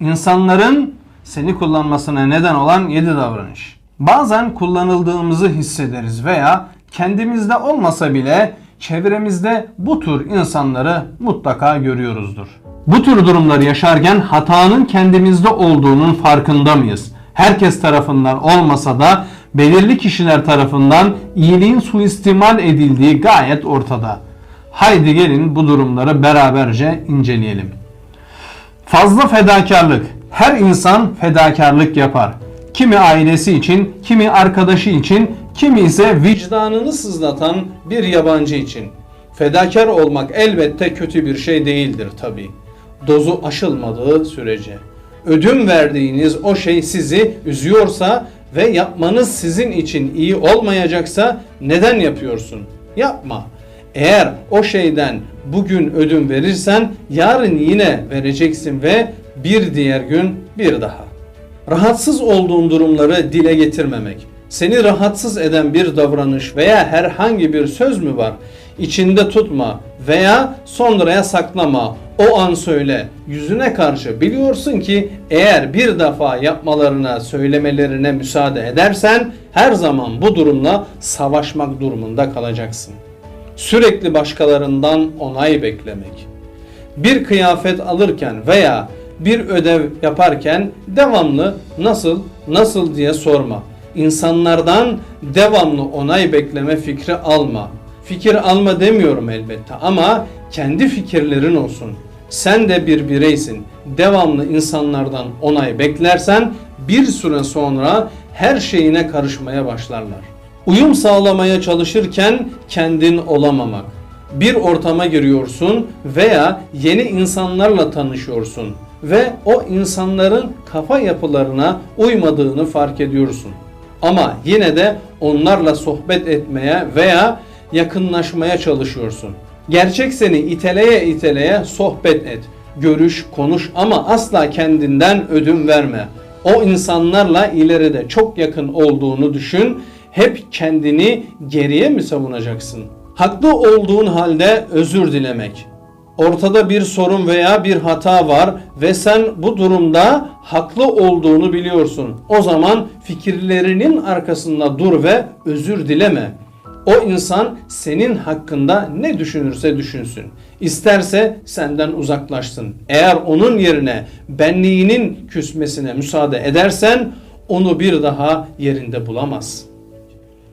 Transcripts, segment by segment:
İnsanların seni kullanmasına neden olan 7 davranış. Bazen kullanıldığımızı hissederiz veya kendimizde olmasa bile çevremizde bu tür insanları mutlaka görüyoruzdur. Bu tür durumları yaşarken hatanın kendimizde olduğunun farkında mıyız? Herkes tarafından olmasa da belirli kişiler tarafından iyiliğin suistimal edildiği gayet ortada. Haydi gelin bu durumları beraberce inceleyelim. Fazla fedakarlık. Her insan fedakarlık yapar. Kimi ailesi için, kimi arkadaşı için, kimi ise vicdanını sızlatan bir yabancı için. Fedakar olmak elbette kötü bir şey değildir tabi. Dozu aşılmadığı sürece. Ödün verdiğiniz o şey sizi üzüyorsa ve yapmanız sizin için iyi olmayacaksa neden yapıyorsun? Yapma. Eğer o şeyden bugün ödün verirsen yarın yine vereceksin ve bir diğer gün bir daha. Rahatsız olduğun durumları dile getirmemek. Seni rahatsız eden bir davranış veya herhangi bir söz mü var? İçinde tutma veya sonraya saklama. O an söyle. Yüzüne karşı biliyorsun ki eğer bir defa yapmalarına, söylemelerine müsaade edersen her zaman bu durumla savaşmak durumunda kalacaksın. Sürekli başkalarından onay beklemek. Bir kıyafet alırken veya bir ödev yaparken devamlı nasıl nasıl diye sorma. İnsanlardan devamlı onay bekleme fikri alma. Fikir alma demiyorum elbette ama kendi fikirlerin olsun. Sen de bir bireysin. Devamlı insanlardan onay beklersen bir süre sonra her şeyine karışmaya başlarlar. Uyum sağlamaya çalışırken kendin olamamak. Bir ortama giriyorsun veya yeni insanlarla tanışıyorsun ve o insanların kafa yapılarına uymadığını fark ediyorsun. Ama yine de onlarla sohbet etmeye veya yakınlaşmaya çalışıyorsun. Gerçek seni iteleye iteleye sohbet et. Görüş, konuş ama asla kendinden ödün verme. O insanlarla ileride çok yakın olduğunu düşün. Hep kendini geriye mi savunacaksın? Haklı olduğun halde özür dilemek. Ortada bir sorun veya bir hata var ve sen bu durumda haklı olduğunu biliyorsun. O zaman fikirlerinin arkasında dur ve özür dileme. O insan senin hakkında ne düşünürse düşünsün. İsterse senden uzaklaşsın. Eğer onun yerine benliğinin küsmesine müsaade edersen onu bir daha yerinde bulamaz.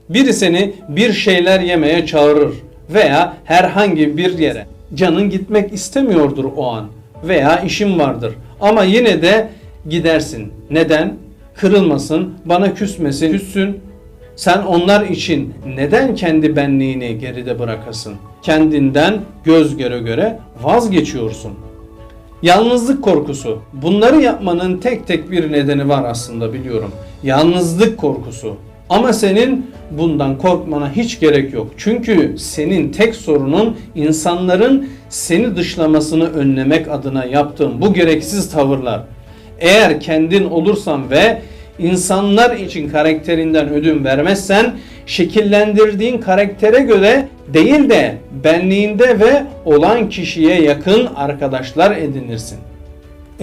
Biri seni bir şeyler yemeye çağırır veya herhangi bir yere. Canın gitmek istemiyordur o an veya işin vardır ama yine de gidersin. Neden? Kırılmasın, bana küsmesin, küssün. Sen onlar için neden kendi benliğini geride bırakasın? Kendinden göz göre göre vazgeçiyorsun. Yalnızlık korkusu. Bunları yapmanın tek tek bir nedeni var aslında biliyorum. Yalnızlık korkusu. Ama senin bundan korkmana hiç gerek yok. Çünkü senin tek sorunun insanların seni dışlamasını önlemek adına yaptığın bu gereksiz tavırlar. Eğer kendin olursan ve insanlar için karakterinden ödün vermezsen şekillendirdiğin karaktere göre değil de benliğinde ve olan kişiye yakın arkadaşlar edinirsin.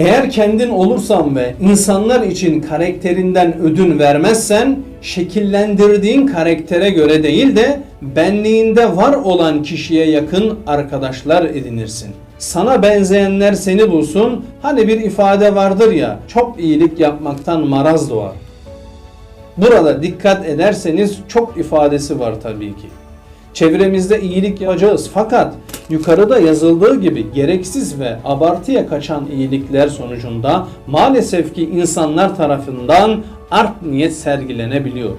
Eğer kendin olursan ve insanlar için karakterinden ödün vermezsen şekillendirdiğin karaktere göre değil de benliğinde var olan kişiye yakın arkadaşlar edinirsin. Sana benzeyenler seni bulsun. Hani bir ifade vardır ya, çok iyilik yapmaktan maraz doğar. Burada dikkat ederseniz çok ifadesi var tabii ki. Çevremizde iyilik yapacağız fakat yukarıda yazıldığı gibi gereksiz ve abartıya kaçan iyilikler sonucunda maalesef ki insanlar tarafından art niyet sergilenebiliyor.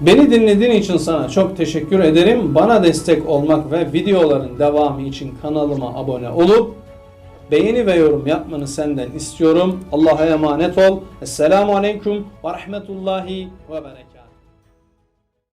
Beni dinlediğin için sana çok teşekkür ederim. Bana destek olmak ve videoların devamı için kanalıma abone olup beğeni ve yorum yapmanı senden istiyorum. Allah'a emanet ol. Esselamu Aleyküm ve Rahmetullahi ve Berekatuhu.